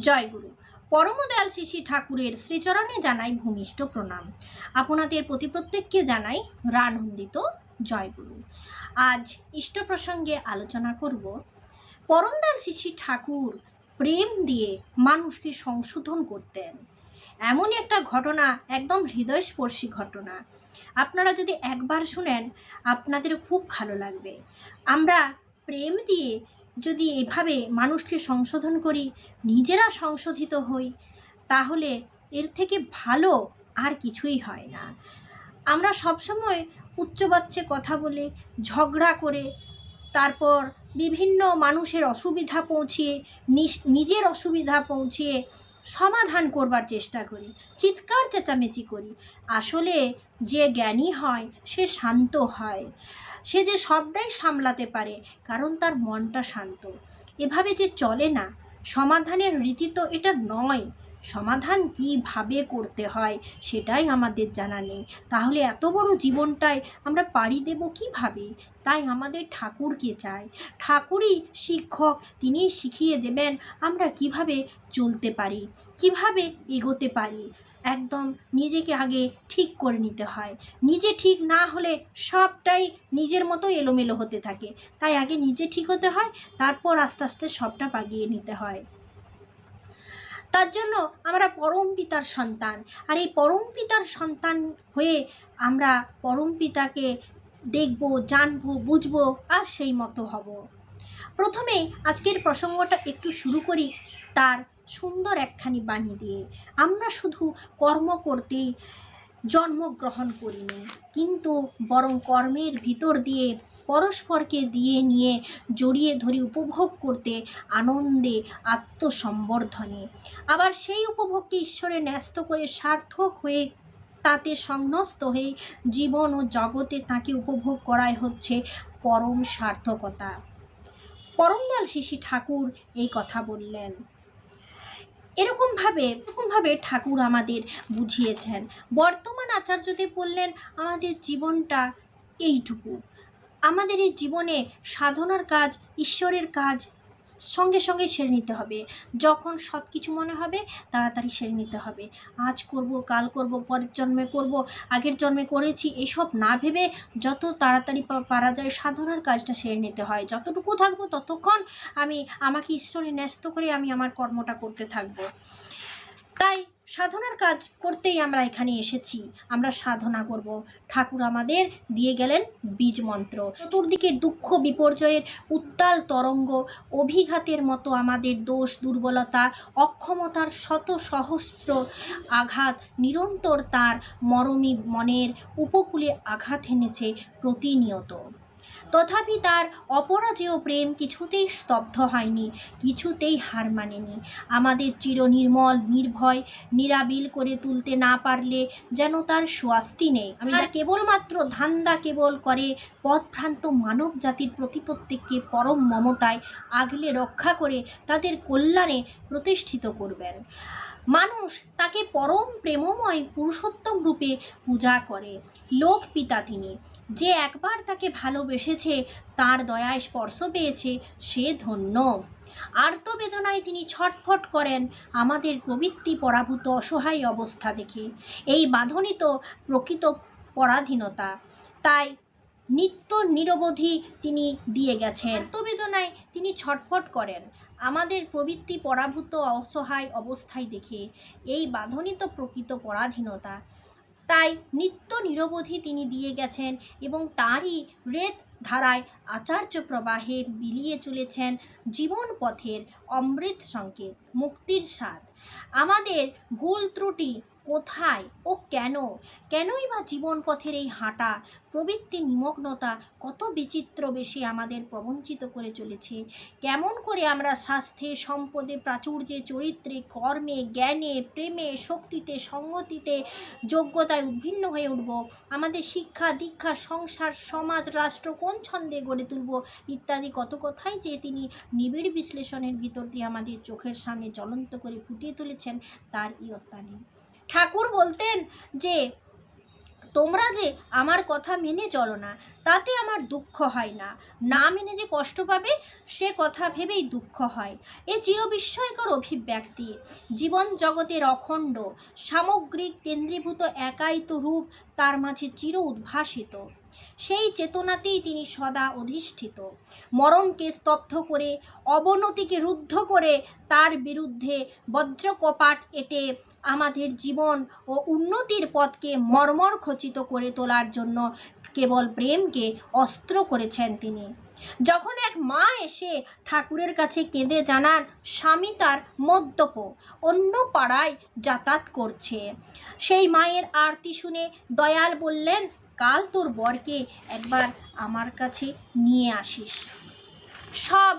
জয়গুরু। পরমদয়াল শিশি ঠাকুরের শ্রীচরণে জানাই ভূমিষ্ঠ প্রণাম। আপনাদের প্রতি প্রত্যেককে জানাই রানন্দিত জয়গুরু। আজ ইষ্ট প্রসঙ্গে আলোচনা করব, পরমদয়াল শিশি ঠাকুর প্রেম দিয়ে মানুষকে সংশোধন করতেন। এমন একটা ঘটনা, একদম হৃদয়স্পর্শী ঘটনা। আপনারা যদি একবার শুনেন, আপনাদের খুব ভালো লাগবে। আমরা প্রেম দিয়ে যদি এভাবে মানুষকে সংশোধন করি, নিজেরা সংশোধিত হই, তাহলে এর থেকে ভালো আর কিছুই হয় না। আমরা সবসময় উচ্চবাচ্যে কথা বলে, ঝগড়া করে, তারপর বিভিন্ন মানুষের অসুবিধা পৌঁছিয়ে নিজের অসুবিধা পৌঁছিয়ে সমাধান করবার চেষ্টা করি, চিৎকার চেঁচামেচি করি। আসলে যে জ্ঞানী হয়, সে শান্ত হয়। সে যে সবটাই সামলাতে পারে, কারণ তার মনটা শান্ত। এভাবে যে চলে না, সমাধানের রীতি তো এটা নয়। সমাধান কীভাবে করতে হয়, সেটাই আমাদের জানা নেই। তাহলে এত বড় জীবনটায় আমরা পাড়ি দেব কীভাবে? তাই আমাদের ঠাকুরকে চাই ঠাকুরই শিক্ষক, তিনিই শিখিয়ে দেবেন আমরা কীভাবে চলতে পারি, কীভাবে এগোতে পারি। একদম নিজেকে আগে ঠিক করে নিতে হয়। নিজে ঠিক না হলে সবটাই নিজের মতো এলোমেলো হতে থাকে। তাই আগে নিজে ঠিক হতে হয়, তারপর আস্তে আস্তে সবটা পাগিয়ে নিতে হয়। তার জন্য আমরা পরম পিতার সন্তান। আর এই পরম পিতার সন্তান হয়ে আমরা পরম পিতাকে দেখব, জানব, বুঝব আর সেই মতো হব। প্রথমে আজকের প্রসঙ্গটা একটু শুরু করি তার সুন্দর একখানি বাণী দিয়ে। আমরা শুধু কর্ম করতেই জন্মগ্রহণ করিনি কিন্তু বরং কর্মের ভিতর দিয়ে পরস্পরকে দিয়ে নিয়ে জড়িয়ে ধরে উপভোগ করতে আনন্দে আত্মসম্বর্ধনে। আবার সেই উপভোগকে ঈশ্বরে ন্যস্ত করে সার্থক হয়ে তাতে সংন্যস্ত হয়ে জীবন ও জগতে তাকে উপভোগ করাই হচ্ছে পরম সার্থকতা। পরমদয়াল শিশি ঠাকুর এই কথা বললেন। এরকমভাবে এরকমভাবে ঠাকুর আমাদের বুঝিয়েছেন। বর্তমান আচার্যদেব বললেন, আমাদের জীবনটা এইটুকু। আমাদের এই জীবনে সাধনার কাজ, ঈশ্বরের কাজ সঙ্গে সঙ্গে সেরে নিতে হবে। যখন সৎ কিছু মনে হবে, তাড়াতাড়ি সেরে নিতে হবে। আজ করব, কাল করব, পরের জন্মে করব, আগের জন্মে করেছি, এসব না ভেবে যত তাড়াতাড়ি পারা যায় সাধনার কাজটা সেরে নিতে হয়। যতটুকু থাকব ততক্ষণ আমি, আমাকে ঈশ্বরে ন্যস্ত করে আমি আমার কর্মটা করতে থাকব। তাই সাধনার কাজ করতেই আমরা এখানে এসেছি। আমরা সাধনা করব। ঠাকুর আমাদের দিয়ে গেলেন বীজ মন্ত্র। চতুর্দিকে দুঃখ বিপর্যয়ের উত্তাল তরঙ্গ অভিঘাতের মতো আমাদের দোষ দুর্বলতা, অক্ষমতার শত সহস্র আঘাত নিরন্তর তার মরমী মনের উপকূলে আঘাত এনেছে প্রতিনিয়ত। তথাপি তার অপরাজেয় প্রেম কিছুতেই স্তব্ধ হয়নি কিছুতেই হার মানেনি। আমাদের চিরনির্মল নির্ভয় নিরাবিল করে তুলতে না পারলে যেন তার স্বাস্তি নেই। আমি আর কেবলমাত্র ধান্দা কেবল করে পথভ্রান্ত মানব জাতির প্রতি প্রত্যেককে পরম মমতায় আগলে রক্ষা করে তাদের কল্যাণে প্রতিষ্ঠিত করবেন। মানুষ তাকে পরম প্রেমময় পুরুষোত্তম রূপে পূজা করে। লোক পিতা তিনি। যে একবার তাকে ভালোবেসেছে, তার দয়ায় স্পর্শ পেয়েছে, সে ধন্য। আর্তবেদনায় তিনি ছটফট করেন আমাদের প্রবৃত্তি পরাভূত অসহায় অবস্থা দেখে। এই বাঁধনই তো প্রকৃত পরাধীনতা, তাই নিত্য নিরবধি তিনি দিয়ে গেছেন। আর্তবেদনায় তিনি ছটফট করেন আমাদের প্রবৃত্তি পরাভূত অসহায় অবস্থায় দেখে। এই বাঁধনই তো প্রকৃত পরাধীনতা তাই নিত্য নিরবধি তিনি দিয়ে গেছেন এবং তারই রেত ধারায় আচার্য প্রবাহে বিলিয়ে চলেছেন জীবন পথের অমৃত সংকেত, মুক্তির স্বাদ। আমাদের ভুল ত্রুটি কোথায় ও কেন? কেনই বা জীবন পথের এই হাঁটা, প্রবৃত্তি নিমগ্নতা কত বিচিত্র বেশি আমাদের প্রবঞ্চিত করে চলেছে। কেমন করে আমরা স্বাস্থ্যে, সম্পদে, প্রাচুর্যে, চরিত্রে, কর্মে, জ্ঞানে, প্রেমে, শক্তিতে সংগতিতে যোগ্যতায় উদ্ভিন্ন হয়ে উঠব, আমাদের শিক্ষা, দীক্ষা, সংসার, সমাজ, রাষ্ট্র কোন ছন্দে গড়ে তুলব ইত্যাদি কত কথাই যে তিনি নিবিড় বিশ্লেষণের ভিতর দিয়ে আমাদের চোখের সামনে জ্বলন্ত করে ফুটিয়ে তুলেছেন তার ইয়ত্তা নেই ঠাকুর বলতেন যে, তোমরা যে আমার কথা মেনে চলো না, তাতে আমার দুঃখ হয় না। না মেনে যে কষ্ট পাবে, সে কথা ভেবেই দুঃখ হয়। এ চিরবিস্ময়কর অভিব্যক্তি। জীবন জগতের অখণ্ড, সামগ্রিক কেন্দ্রীভূত একায়িত রূপ তার মাঝে চির উদ্ভাসিত। সেই চেতনাতেই তিনি সদা অধিষ্ঠিত। মরণকে স্তব্ধ করে, অবনতিকে রুদ্ধ করে তার বিরুদ্ধে বজ্রকপাট এটে আমাদের জীবন ও উন্নতির পথকে মর্মর খচিত করে তোলার জন্য কেবল প্রেমকে অস্ত্র করেছেন তিনি। যখন এক মা এসে ঠাকুরের কাছে কেঁদে জানান, স্বামী তার মদ্যপ, অন্য পাড়ায় যাতায়াত করছে। সেই মায়ের আরতি শুনে দয়াল বললেন, কাল তোর বরকে একবার আমার কাছে নিয়ে আসিস। সব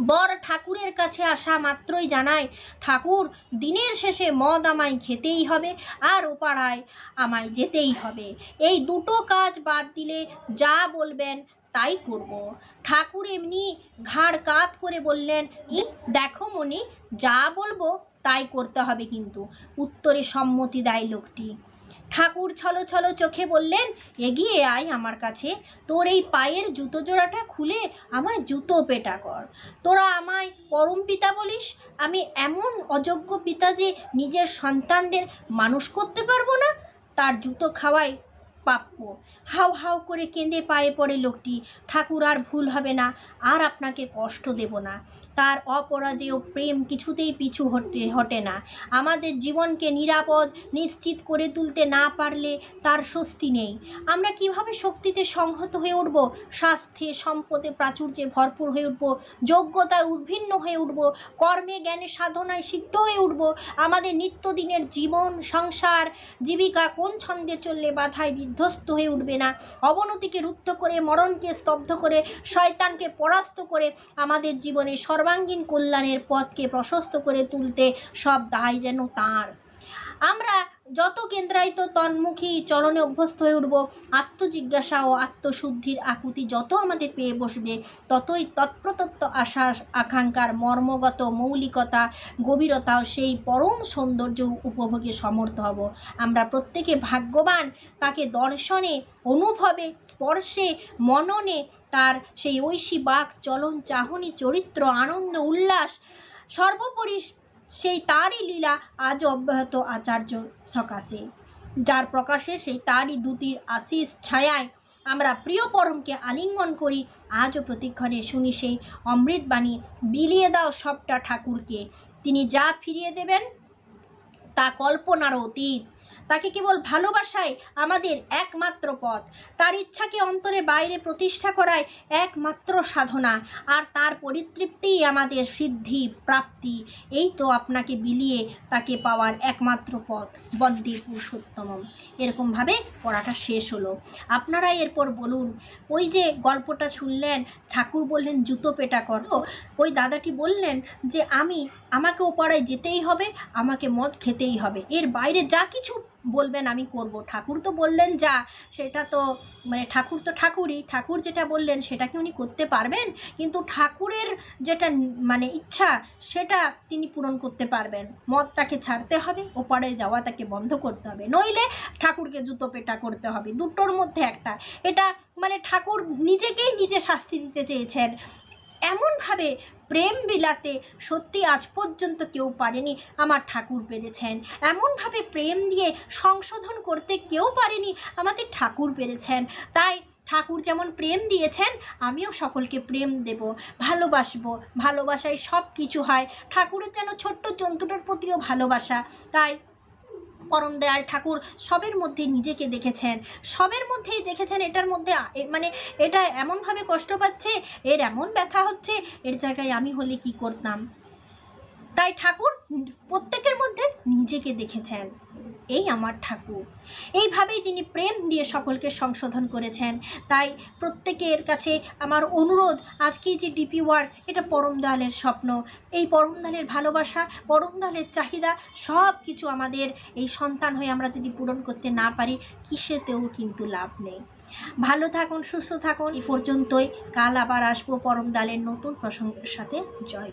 বর ঠাকুরের কাছে আসা মাত্রই জানায়, ঠাকুর, দিনের শেষে মদ আমায় খেতেই হবে আর ওপাড়ায় আমায় যেতেই হবে। এই দুটো কাজ বাদ দিলে যা বলবেন তাই করব। ঠাকুর এমনি ঘাড় কাত করে বললেন, ই, দেখো মনি যা বলব তাই করতে হবে কিন্তু। উত্তরে সম্মতি দেয় লোকটি। ঠাকুর ছলো ছলো চোখে বললেন, এগিয়ে আয় আমার কাছে। তোর এই পায়ের জুতো জোড়াটা খুলে আমায় জুতো পেটা কর। তোরা আমায় পরম পিতা বলিস, আমি এমন অযোগ্য পিতা যে নিজের সন্তানদের মানুষ করতে পারব না? তার জুতো খাওয়াই প্রাপ্য। হাউ হাউ করে কেঁদে পায়ে পড়ে লোকটি, ঠাকুর আর ভুল হবে না, আর আপনাকে কষ্ট দেব না। তার অপরাজেয় প্রেম কিছুতেই পিছু হটে হটে না। আমাদের জীবনকে নিরাপদ, নিশ্চিত করে তুলতে না পারলে তার স্বস্তি নেই। আমরা কীভাবে শক্তিতে সংহত হয়ে উঠব? স্বাস্থ্যে, সম্পদে প্রাচুর্যে ভরপুর হয়ে উঠব। যোগ্যতায় উদ্ভিন্ন হয়ে উঠব। কর্মে, জ্ঞানে, সাধনায় সিদ্ধ হয়ে উঠব। আমাদের নিত্যদিনের জীবন, সংসার, জীবিকা কোন ছন্দে চললে বাধায় বিধ্বস্ত হয়ে উঠবে না। অবনতিকে রুদ্ধ করে, মরণকে স্তব্ধ করে, শয়তানকে পরাস্ত করে আমাদের জীবনে সর্বাঙ্গীন কল্যাণের পথকে প্রশস্ত করে তুলতে সব দায় যেন তাঁর। আমরা যত কেন্দ্রায়িত তন্মুখী চলনে অভ্যস্ত হয়ে উঠব, আত্মজিজ্ঞাসা ও আত্মশুদ্ধির আকুতি যত আমাদের পেয়ে বসবে, ততই তৎপ্রতত্ত্ব আশা আকাঙ্ক্ষার মর্মগত মৌলিকতা, গভীরতা সেই পরম সৌন্দর্য উপভোগে সমর্থ হব। আমরা প্রত্যেকে ভাগ্যবান, তাকে দর্শনে, অনুভবে, স্পর্শে, মননে, তার সেই ঐশী বাক, চলন, চাহনি, চরিত্র, আনন্দ, উল্লাস, সর্বোপরি সেই তারই লীলা আজ অব্যাহত আচার্য সকাশে। যার প্রকাশে সেই তারই দুতির আশিস ছায়ায় আমরা প্রিয় পরমকে আলিঙ্গন করি, আজও প্রতিক্ষণে শুনি সেই অমৃতবাণী বিলিয়ে দাও সবটা ঠাকুরকে। তিনি যা ফিরিয়ে দেবেন, তা কল্পনার অতীত। তাকে কেবল ভালোবাসায় আমাদের একমাত্র পথ। তার ইচ্ছাকে অন্তরে বাইরে প্রতিষ্ঠা করায় একমাত্র সাধনা। আর তার পরিতৃপ্তিই আমাদের সিদ্ধি, প্রাপ্তি। এই তো আপনাকে বিলিয়ে তাকে পাওয়ার একমাত্র পথ বন্দে পুরুষোত্তম এরকমভাবে পড়াটা শেষ হলো। আপনারা এরপর বলুন, ওই যে গল্পটা শুনলেন, ঠাকুর বললেন, জুতো পেটা করো। ওই দাদাটি বললেন যে, আমি, আমাকে ও পাড়ায় যেতেই হবে, আমাকে মদ খেতেই হবে। এর বাইরে যা কিছু বলবেন, আমি করব। ঠাকুর তো বললেন, যা। সেটা তো মানে ঠাকুর তো ঠাকুরই। ঠাকুর যেটা বললেন, সেটা কি উনি করতে পারবেন? কিন্তু ঠাকুরের যেটা মানে ইচ্ছা, সেটা তিনি পূরণ করতে পারবেন। মদ তাকে ছাড়তে হবে, ওপারে যাওয়া তাকে বন্ধ করতে হবে। নইলে ঠাকুরকে জুতো পেটা করতে হবে, দুটোর মধ্যে একটা। এটা মানে ঠাকুর নিজেকেই নিজে শাস্তি দিতে চেয়েছেন। এমনভাবে প্রেম বিলাতে সত্যি আজ পর্যন্ত কেউ পারেনি, আমার ঠাকুর পেরেছেন। এমনভাবে প্রেম দিয়ে সংশোধন করতে কেউ পারেনি, আমাদের ঠাকুর পেরেছেন। তাই ঠাকুর যেমন প্রেম দিয়েছেন, আমিও সকলকে প্রেম দেব, ভালোবাসবো। ভালোবাসায় সব কিছু হয়। ঠাকুরের যেন ছোট্ট জন্তুটার প্রতিও ভালোবাসা। তাই পরম দয়াল ঠাকুর সবের মধ্যে নিজেকে দেখেছেন। সবের মধ্যেই দেখেছেন এটার মধ্যে মানে এটা এমনভাবে কষ্ট পাচ্ছে, এর এমন ব্যথা হচ্ছে, এর জায়গায় আমি হলে কি করতাম? তাই ঠাকুর প্রত্যেকের মধ্যে নিজেকে দেখেছেন। এই আমার ঠাকুর। এইভাবেই তিনি প্রেম দিয়ে সকলকে সংশোধন করেছেন। তাই প্রত্যেকের কাছে আমার অনুরোধ আজকেই যে ডিপি ওয়ার এটা পরম দয়ালের স্বপ্ন। এই পরম দয়ালের ভালোবাসা, পরম দয়ালের চাহিদা সব কিছু আমাদের এই সন্তান হয়ে আমরা যদি পূরণ করতে না পারি, কিসেতেও কিন্তু লাভ নেই। ভালো থাকুন, সুস্থ থাকুন এই পর্যন্তই। কাল আবার আসব পরম দালের নতুন প্রসঙ্গের সাথে। জয়।